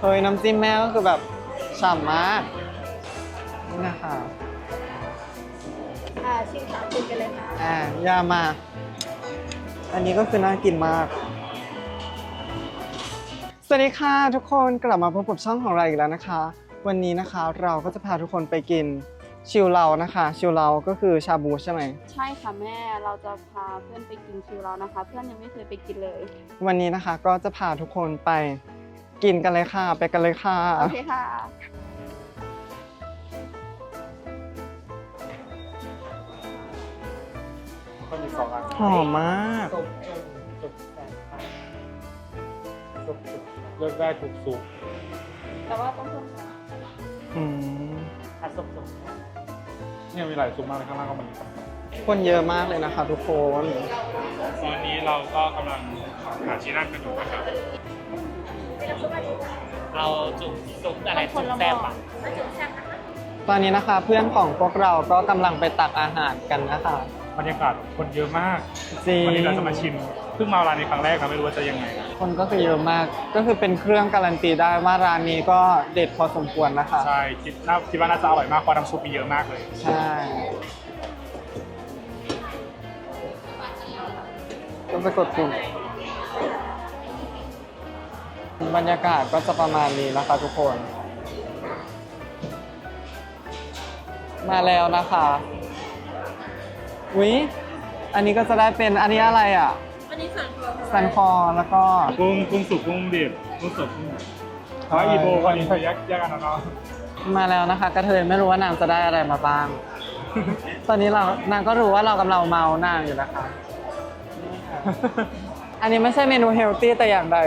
เฮ้ยน้ำจิ้มแม่ก็คือแบบฉ่ำมาก นี่นะคะอ่าชิมสามชิมกันเลยค่ะอ่ายามา อันนี้ก็คือน่ากินมาก สวัสดีค่ะทุกคนกลับมาพบกับช่องของเราอีกแล้วนะคะ วันนี้นะคะเราก็จะพาทุกคนไปกินชิวเรานะคะ ชิวเราก็คือชาบูใช่ไหม ใช่ค่ะแม่เราจะพาเพื่อนไปกินชิวเรานะคะ เพื่อนยังไม่เคยไปกินเลย วันนี้นะคะก็จะพาทุกคนไป กินกันเลยค่ะ ไปกันเลยค่ะ โอเคค่ะ ก็มีสองอันหอมมากซุปซุปซุปซุปเลือกได้ทุกซุปแต่ว่าต้องเพิ่มค่ะอืมถ้าซุปซุปเนี่ยมีหลายซุปมากเลยข้างล่างก็มีคนเยอะมากเลยนะคะทุกคน ตอนนี้เราก็กำลังหาที่นั่งกันอยู่นะครับ เอาจุกจุกอะไรจุกแซ่บอะตอนนี้นะคะเพื่อนของพวกเราก็กำลังไปตักอาหารกันนะคะบรรยากาศคนเยอะมาก จริงวันนี้เราจะมาชิมเพิ่งมาร้านในครั้งแรกครับไม่รู้ว่าจะยังไงนะคนก็คือเยอะมาก ก็คือเป็นเครื่องการันตีได้ว่าร้านนี้ก็เด็ดพอสมควรนะคะ ใช่คิดน่าคิดว่าน่าจะอร่อยมากเพราะน้ำซุปมีเยอะมากเลยใช่ก็ไปกดปุ่ม บรรยากาศก็จะประมาณนี้นะคะทุกคน มาแล้วนะคะวิอันนี้ก็จะได้เป็นอันนี้อะไรอะ อันนี้สั่งคอสันคอแล้วก็กุ้งกุ้งสุกกุ้งดิบกุ้งสดกุ้งเพราะอีโบวันนี้แยกแยกกันแล้วเนาะมาแล้วนะคะ กระเทยไม่รู้ว่านางจะได้อะไรมาบ้าง ตอนนี้เรานางก็รู้ว่าเรากำลังเมานางอยู่นะคะ อันนี้ไม่ใช่เมนูเฮลตี้แต่อย่างใด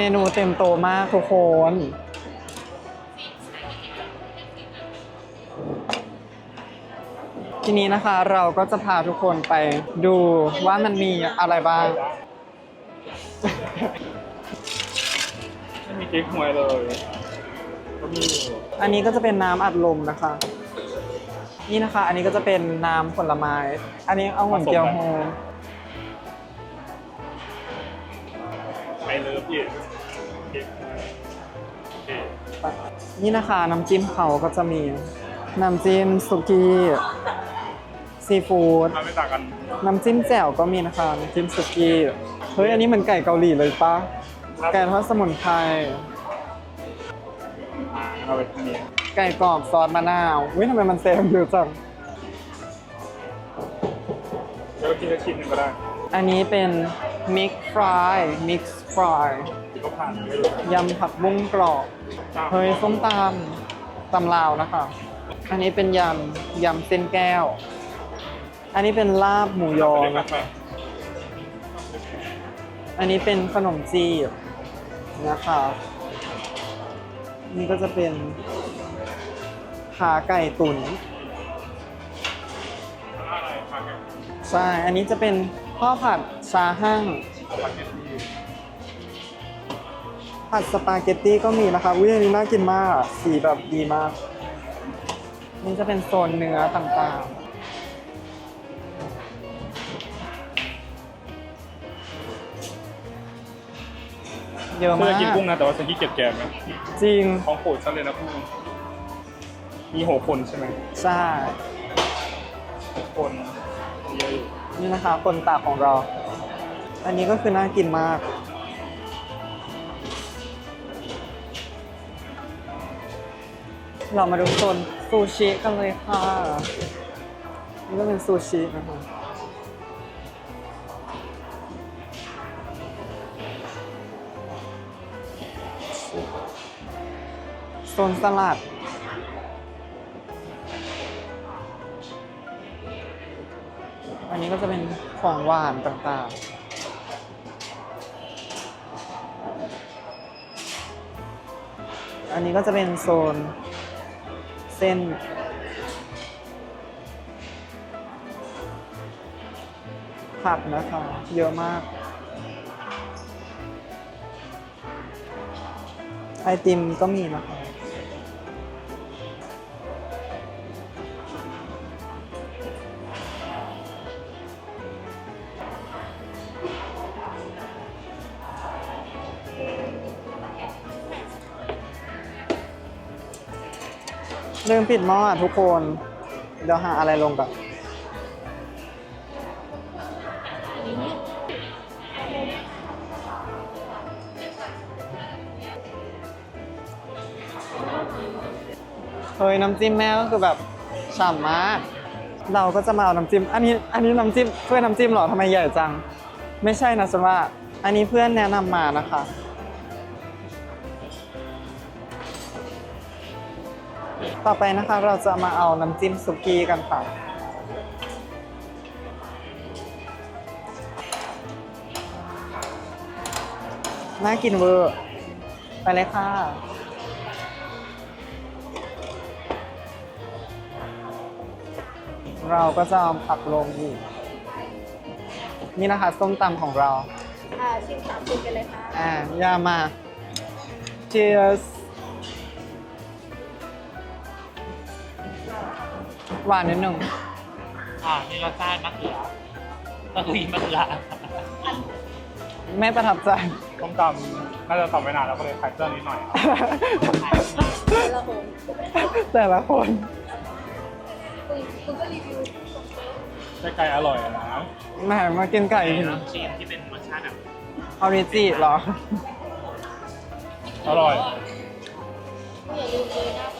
มนูเต็มโตมากทุกคน ทีนี้นะคะเราก็จะพาทุกคนไปดูว่ามันมีอะไรบ้าง ไม่มีเก๊กฮวยเลยก็มีอันนี้ก็จะเป็นน้ำอัดลมนะคะ นี่นะคะ อันนี้ก็จะเป็นน้ำผลไม้ อันนี้เอาหุ่นเกียวโฮ ไอเลิฟพี่เก๊กฮวยโอเคนี่นะคะน้ำจิ้มเขาก็จะมี น้ำจิ้มสุกี้ซีฟู้ดถ้าไม่ต่างกันน้ำจิ้มแจ่วก็มีนะคะน้ำจิ้มสุกี้เฮ้ยอันนี้เหมือนไก่เกาหลีเลยปะไก่ทอดสมุนไพรอ่าเอาไปที่นี่ไก่กรอบซอสมะนาววิทำไมมันเต็มเยอะจังแล้วก็กินสักชิ้นหนึ่งก็ได้ อันนี้เป็นมิกฟรายมิกซ์ ฟรายก็ผ่านไม่รู้ยำผักบุ้งกรอบเฮ้ยส้มตำตำลาวนะคะ อันนี้เป็นยำยำเส้นแก้ว อันนี้เป็นลาบหมูยอนะไปอันนี้เป็นขนมจีบนะคะนี่ก็จะเป็นขาไก่ตุ๋นใช่ อันนี้จะเป็นข้าวผัดชาหั่ง ผักเก็ตตี้ผัดสปาเกตตี้ก็มีนะคะอุ้ยอันนี้น่ากินมาก สีแบบดีมาก นี่จะเป็นโซนเนื้อต่างๆเยอะเพื่มาอกกินกุ้งนะแต่ว่าฉันขี้เกียจแกงนะจริงของโปรดฉันเลยนะกุ้งมีหัวคนใช่ไหมใช่คนเยอะอยู่นี่นะคะคนตากของเรา อันนี้ก็คือน่ากินมาก เรามาดูโซนซูชิกันเลยค่ะนี่ก็เป็นซูชินะคะโซนสลัดอันนี้ก็จะเป็นของหวานต่างๆอันนี้ก็จะเป็นโซน เส้น ผักนะคะ เยอะมาก ไอติมก็มีนะคะ ลืมปิดหม้ออะทุกคน เดี๋ยวหาอะไรลงก่อนเฮ้ยน้ำจิ้มแม่ก็คือแบบฉ่ำมาก เราก็จะมาเอาน้ำจิ้ม อันนี้อันนี้น้ำจิ้มถ้วยน้ำจิ้มเหรอทำไมใหญ่จัง ไม่ใช่นะฉันว่า อันนี้เพื่อนแนะนำมานะคะ ต่อไปนะคะเราจะมาเอาน้ำจิ้มสุกี้กันค่ะ น่ากินเวอร์ ไปเลยค่ะ เราก็จะเอาผักลงอีกนี่นะคะส้มตำของเรา อ่า ชิมสามชิมกันเลยค่ะ อ่าอย่ามา cheers หวานนิดนึงอ่ามีรสชาติมะเขือตะกุยมะเขือไม่ประทับใจ ต้มตำน่าจะทำไว้นานแล้วก็เลยคลายเครื่องนิดหน่อยครับละหงแต่ละคน คุณคุณก็รีวิวได้ไก่อร่อยอะนะแหมมากินไก่เป็นน้ำชีสที่เป็นรสชาติแบบออริจิเหรอ อร่อย อย่าลืมเลยหน้าเป็นผักตอน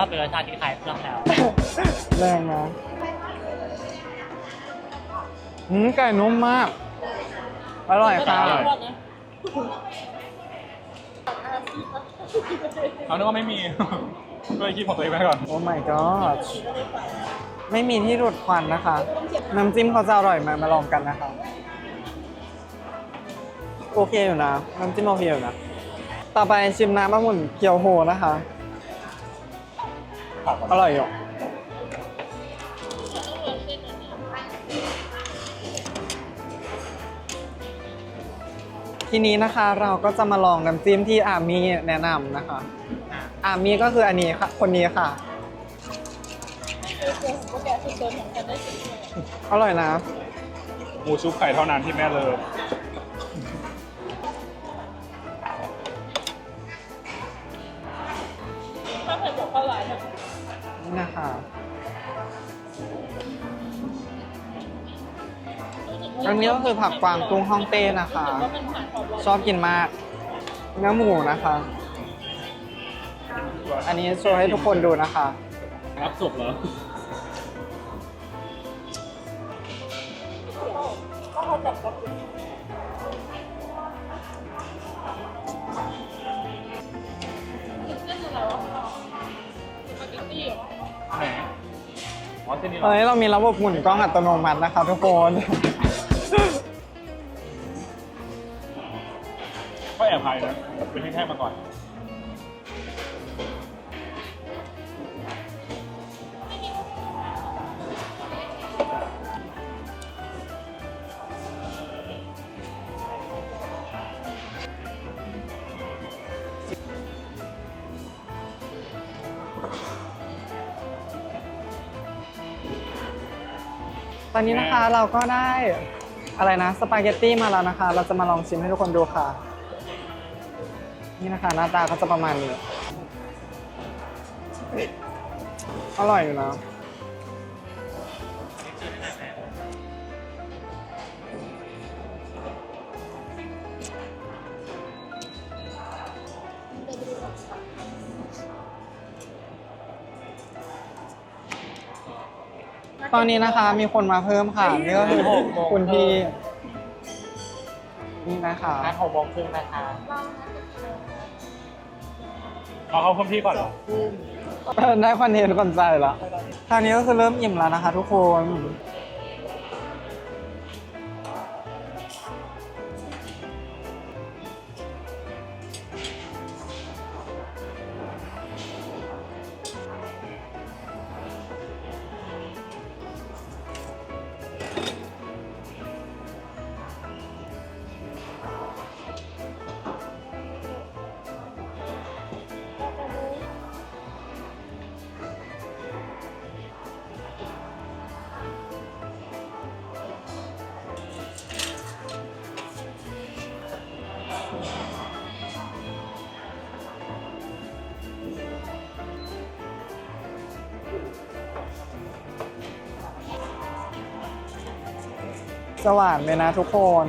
กินนะก็เป็นรสชาติที่คล้ายเครื่องแล้วแรงนะอืมไก่นุ่มมาก อร่อยค่ะอร่อยเอานึกว่าไม่มี ก็เลยคิดของตัวเองไปก่อน โอ้ my god ไม่มีที่ดูดควันนะคะ น้ำจิ้มเขาจะอร่อยไหมมาลองกันนะคะ โอเคอยู่นะ น้ำจิ้มโอเคอยู่นะ ต่อไปชิมน้ำมะม่วงเกียวโฮนะคะ ผักก่อนอร่อยอยู่ทีนี้นะคะเราก็จะมาลองน้ำจิ้มที่อามี่แนะนำนะคะอาอามี่ก็คืออันนี้ค่ะ คนนี้ค่ะอร่อยนะหมูชุบไข่เท่านั้นที่แม่เลย อันนี้ก็คือผักกวางตุ้งฮ่องเต้นะคะ ชอบกินมาก เนื้อหมูนะคะ อันนี้โชว์ให้ทุกคนดูนะคะ รับศพเหรอไหนอ๋อเส้นนี้เหรตออนนี้เรามีระบบหมุนกล้องอัตโนมัตินะคะทุกคน ก็แอบหายนะเป็นแค่มาก่อน ตอนนี้นะคะเราก็ได้ อะไรนะสปาเกตตี้มาแล้วนะคะ เราจะมาลองชิมให้ทุกคนดูค่ะ นี่นะคะ หน้าตาก็จะประมาณนี้ อร่อยอยู่นะ ตอนนี้นะคะมีคนมาเพิ่มค่ะนี่ก็คือคุณพี่นี่นะคะนัดหกโมงครึ่งนะคะเอาเข้าพื้นที่ก่อนเหรอได้คอนเทนต์ก่อนใจละคราวนี้ก็คือเริ่มอิ่มแล้วนะคะ ทุกคน สวานเลยนะทุกคน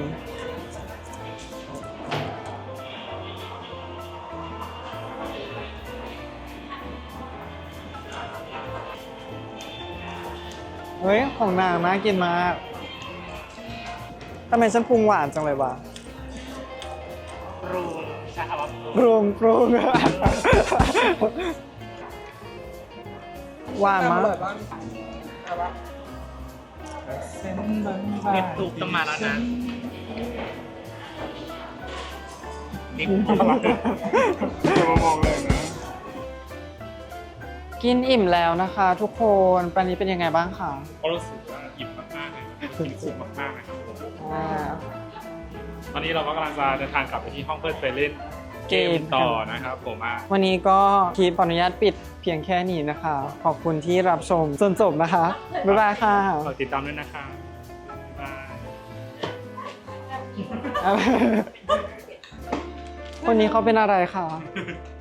เฮ้ย ของนางน่ากินมากทำไมฉันปรุงหวานจังเลยวะปรุงใช้คำว่าปรุงปรุงปรุงหวานมากเม็ ดตุกต้องมาแล้วนะนี่จะมามองเลยนะ กินอิ่มแล้วนะคะ ทุกคนปันนี้เป็นยังไงบ้างคะก็รู้สึกว่าอิ่มมากๆเลยนะกินคุ้มมากๆนะครับผมอ่าตอนนี้เราก็กำลังจะเดินทางกลับไปที่ห้องเพื่อนไปเล่น เกมต่อนะครับผมอะวันนี้ก็คลิปขออนุญาตปิดเพียงแค่นี้นะคะ ขอบคุณที่รับชมจนจบนะคะ บ๊ายบายค่ะฝากติดตามด้วยนะครับบ๊ายบายคนนี้เขาเป็นอะไรคะเ